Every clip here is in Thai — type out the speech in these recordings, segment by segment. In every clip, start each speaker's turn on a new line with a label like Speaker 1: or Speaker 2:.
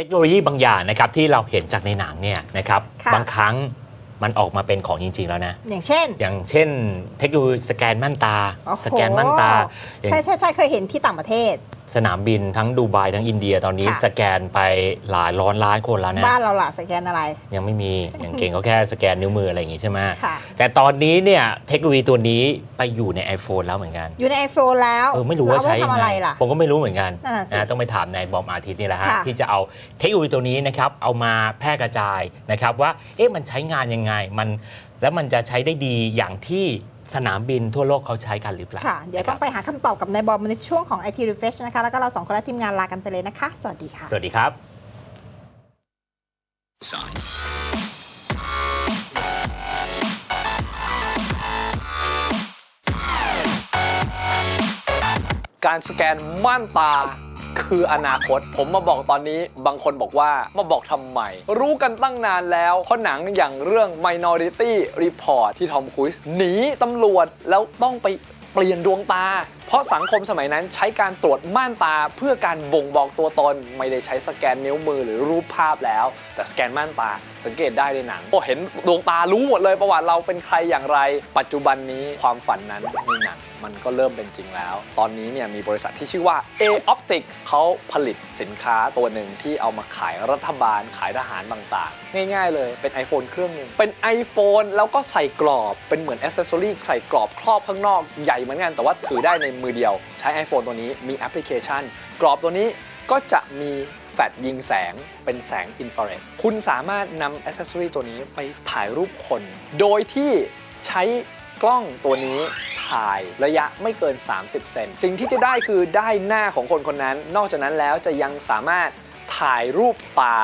Speaker 1: ทคโนโลยีบางอย่างนะครับที่เราเห็นจากในหนังเนี่ยนะครับ
Speaker 2: ค่ะ
Speaker 1: บางครั้งมันออกมาเป็นของจริง ๆ แล้วนะ
Speaker 2: อย่างเช่น
Speaker 1: อย่างเช่น เทคโนโลยีสแกนม่านตา
Speaker 2: โอ้โห
Speaker 1: สแกนม่านตาอย่าง
Speaker 2: ใช่ใช่ใช่เคยเห็นที่ต่างประเทศ
Speaker 1: สนามบินทั้งดูไบทั้งอินเดียตอนนี้
Speaker 2: ค่ะ
Speaker 1: สแกนไปหลายร้อยล้านคนแล้วนะ
Speaker 2: บ้านเราล่ะสแกนอะไร
Speaker 1: ยังไม่มีอย่างเก่งก็แค่สแกนนิ้วมืออะไรอย่างงี้ใช่ไหม
Speaker 2: ค่ะ
Speaker 1: แต่ตอนนี้เนี่ยเทคโนโลยีตัวนี้ไปอยู่ใน iPhone แล้วเหมือนกัน
Speaker 2: อยู่ใน iPhone แล้ว
Speaker 1: เออไม่รู้ว่า
Speaker 2: เอ
Speaker 1: ใช้
Speaker 2: ไทำอะไรล่ะ
Speaker 1: ผมก็ไม่รู้เหมือนกัน
Speaker 2: นั่นน่ะสิ
Speaker 1: นะต้องไปถามนายบอมอาทิตย์นี่แหละฮะ
Speaker 2: ค่ะ
Speaker 1: ที่จะเอาเทคโนโลยีตัวนี้นะครับเอามาแพร่กระจายนะครับว่าเอ๊ะมันใช้งานยังไงมันแล้วมันจะใช้ได้ดีอย่างที่ สนามบินทั่วโลกเขาใช้กันหรือเปล่า
Speaker 2: ค่ะ เดี๋ยวต้องไปหาคำตอบกับนายบอมในช่วงของ IT Refresh นะคะ แล้วก็เราสองคนและทีมงานลากันไปเลยนะคะ สวัสดีค่ะ
Speaker 1: สวัสดีครับ
Speaker 3: sign.
Speaker 4: การสแกนม่านตา คืออนาคต ผมมาบอกตอนนี้บางคนบอกว่ามาบอกทำไม รู้กันตั้งนานแล้วเพราะหนังอย่างเรื่อง Minority Report ที่ทอมครูซหนีตำรวจแล้วต้องไปเปลี่ยนดวงตา เพราะสังคมสมัยนั้นใช้การตรวจม่านตาเพื่อการบ่งบอกตัวตน ไม่ได้ใช้สแกนนิ้วมือหรือรูปภาพแล้ว แต่สแกนม่านตาสังเกตได้ในหนังโอ้เห็นดวงตารู้หมดเลยประวัติเราเป็นใครอย่างไร ปัจจุบันนี้ความฝันนั้นในหนังมันก็เริ่มเป็นจริงแล้ว ตอนนี้เนี่ยมีบริษัทที่ชื่อว่า A Optics เขาผลิตสินค้าตัวหนึ่งที่เอามาขายรัฐบาลขายทหารต่างๆ ง่ายๆเลยเป็น iPhone เครื่องหนึ่งเป็น iPhone แล้วก็ใส่กรอบเป็นเหมือนอ c เซสซอรี่ใส่กรอบครอบข้างนอกใหญ่เหมือนกันแต่ว่าถือได้ในมือเดียว ใช้ iPhone ตัวนี้มีแอปพลิเคชัน กรอบตัวนี้ก็จะมีแฟลชยิงแสงเป็นแสงอินฟราเรดคุณสามารถนำอ c เซสซอรีตัวนี้ไปถ่ายรูปคน โดยที่ใช้กล้องตัวนี้ถ่ายระยะไม่เกิน 30 เซน สิ่งที่จะได้คือได้หน้าของคนคนนั้น นอกจากนั้นแล้วจะยังสามารถถ่ายรูปตา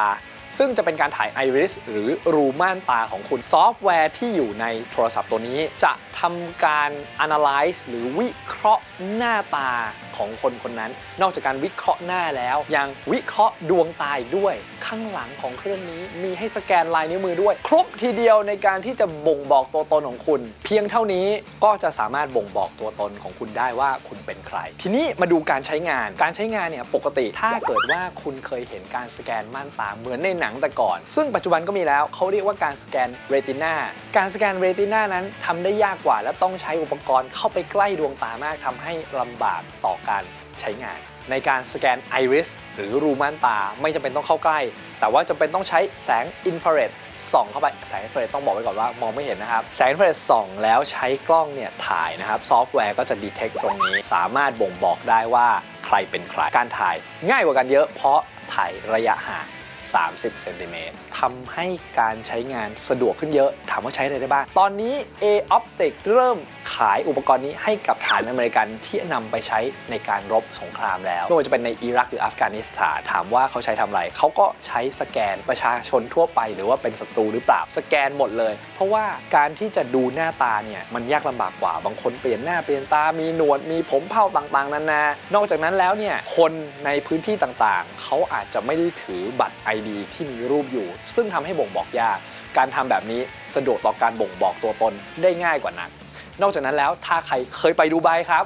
Speaker 4: ซึ่งจะเป็นการถ่ายไอริสหรือรูม่านตาของคุณซอฟต์แวร์ที่อยู่ในโทรศัพท์ตัวนี้ จะทำการ analyze หรือวิเคราะห์หน้าตาของคนคนนั้น นอกจากการวิเคราะห์หน้าแล้ว ยังวิเคราะห์ดวงตาอีกด้วย ข้างหลังของเครื่องนี้มีให้สแกนลายนิ้วมือด้วย ครบทีเดียวในการที่จะบ่งบอกตัวตนของคุณ เพียงเท่านี้ก็จะสามารถบ่งบอกตัวตนของคุณได้ว่าคุณเป็นใคร ทีนี้มาดูการใช้งาน การใช้งานเนี่ยปกติถ้าเกิดว่าคุณเคยเห็นการสแกนม่านตาเหมือนในหนังแต่ก่อน ซึ่งปัจจุบันก็มีแล้วเขาเรียกว่าการสแกนเรตินาการสแกนเรตินานั้นทำได้ยากกว่า และต้องใช้อุปกรณ์เข้าไปใกล้ดวงตามากทำให้ลำบากต่อการใช้งาน ในการสแกนไอริสหรือรูม่านตาไม่จำเป็นต้องเข้าใกล้ แต่ว่าจำเป็นต้องใช้แสงอินฟราเรดส่องเข้าไปแสงอินฟราเรดต้องบอกไว้ก่อนว่ามองไม่เห็นนะครับ แสงอินฟราเรดส่องแล้วใช้กล้องเนี่ยถ่ายนะครับ ซอฟต์แวร์ก็จะดีเทคตรงนี้ สามารถบ่งบอกได้ว่าใครเป็นใครการถ่าย ง่ายกว่ากันเยอะเพราะถ่ายระยะห่าง 30 เซนติเมตรทำให้การใช้งานสะดวกขึ้นเยอะ ถามว่าใช้อะไรได้บ้าง ตอนนี้ A Optic เริ่ม ขายอุปกรณ์นี้ให้กับฐานอเมริกันที่นำไปใช้ในการรบสงครามแล้วไม่ว่าจะเป็นในอิรักหรืออัฟกานิสถานถามว่าเขาใช้ทำอะไรเขาก็ใช้สแกนประชาชนทั่วไป หรือว่าเป็นศัตรูหรือเปล่าสแกนหมดเลย เพราะว่าการที่จะดูหน้าตาเนี่ยมันยากลำบากกว่าบางคนเปลี่ยนหน้าเปลี่ยนตามีหนวดมีผมเผ่าต่างๆนานานอกจากนั้นแล้วเนี่ยคนในพื้นที่ต่างๆ เขาอาจจะไม่ได้ถือบัตร ID ที่มีรูปอยู่ ซึ่งทำให้บ่งบอกยากการทำแบบนี้สะดวกต่อการบ่งบอกตัวตนได้ง่ายกว่านัก นอกจากนั้นแล้วถ้าใครเคยไปดูไบครับ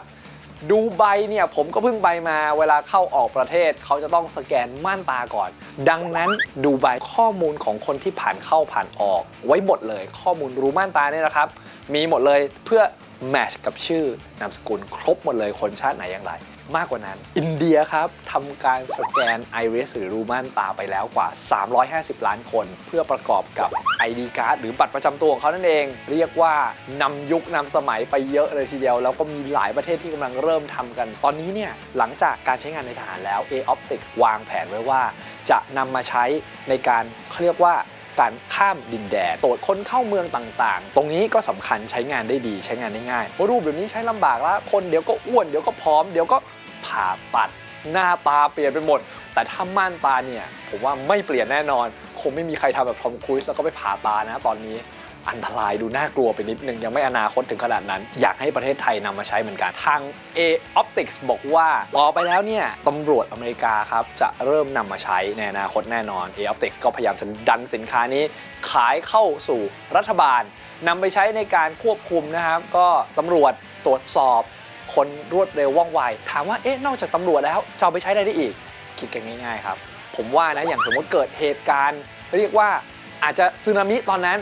Speaker 4: ดูไบเนี่ยผมก็เพิ่งไปมาเวลาเข้าออกประเทศ เขาจะต้องสแกนม่านตาก่อน ดังนั้นดูไบข้อมูลของคนที่ผ่านเข้าผ่านออก ไว้หมดเลยข้อมูลรู้ม่านตาเนี่ยนะครับ มีหมดเลยเพื่อแมชกับชื่อนามสกุลครบหมดเลยคนชาติไหนอย่างไร มากกว่านั้น อินเดียครับทำการสแกนไอริสหรือรูม่านตาไปแล้วกว่า 350 ล้านคน เพื่อประกอบกับ ID card หรือบัตรประจำตัวของเขานั่นเอง เรียกว่านำยุคนำสมัยไปเยอะเลยทีเดียว แล้วก็มีหลายประเทศที่กำลังเริ่มทำกัน ตอนนี้เนี่ยหลังจากการใช้งานในทหารแล้ว A Optic วางแผนไว้ว่า จะนำมาใช้ในการเขาเรียกว่าการข้ามดินแดนตรวจคนเข้าเมืองต่างๆ ตรงนี้ก็สำคัญใช้งานได้ดีใช้งานได้ง่ายเพราะรูปแบบนี้ใช้ลำบากแล้ว คนเดี๋ยวก็อ้วนเดี๋ยวก็ผอมเดี๋ยวก็ ผ่าตัด หน้าตาเปลี่ยนไปหมด แต่ถ้าม่านตาเนี่ย ผมว่าไม่เปลี่ยนแน่นอน คงไม่มีใครทำแบบทอมครูซแล้วก็ไปผ่าตานะตอนนี้อันตรายดูน่ากลัวไปนิดนึง ยังไม่อนาคตถึงขนาดนั้น อยากให้ประเทศไทยนำมาใช้เหมือนกัน ทาง A Optics บอกว่าต่อไปแล้วเนี่ยตำรวจอเมริกาครับ จะเริ่มนำมาใช้ในอนาคตแน่นอน A Optics ก็พยายามจะดันสินค้านี้ ขายเข้าสู่รัฐบาลนำไปใช้ในการควบคุมนะครับ ก็ตำรวจตรวจสอบ คนรวดเร็วว่องไว ถามว่าเอ๊ะนอกจากตำรวจแล้วจะเอาไปใช้อะไรได้อีก คิดกันง่ายๆครับ ผมว่านะอย่างสมมติเกิดเหตุการณ์ เรียกว่าอาจจะสึนามิตอนนั้น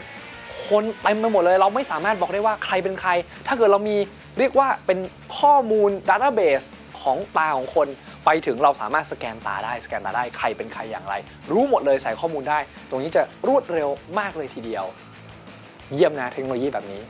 Speaker 4: คนเต็มไปหมดเลย เราไม่สามารถบอกได้ว่าใครเป็นใคร ถ้าเกิดเรามีเรียกว่าเป็นข้อมูลดัต a b เบสของตาของคนไปถึงเราสามารถสแกนตาได้สแกนตาได้ใครเป็นใครอย่างไร รู้หมดเลยใส่ข้อมูลได้ ตรงนี้จะรวดเร็วมากเลยทีเดียว เยี่ยมนะเทคโนโลยีแบบนี้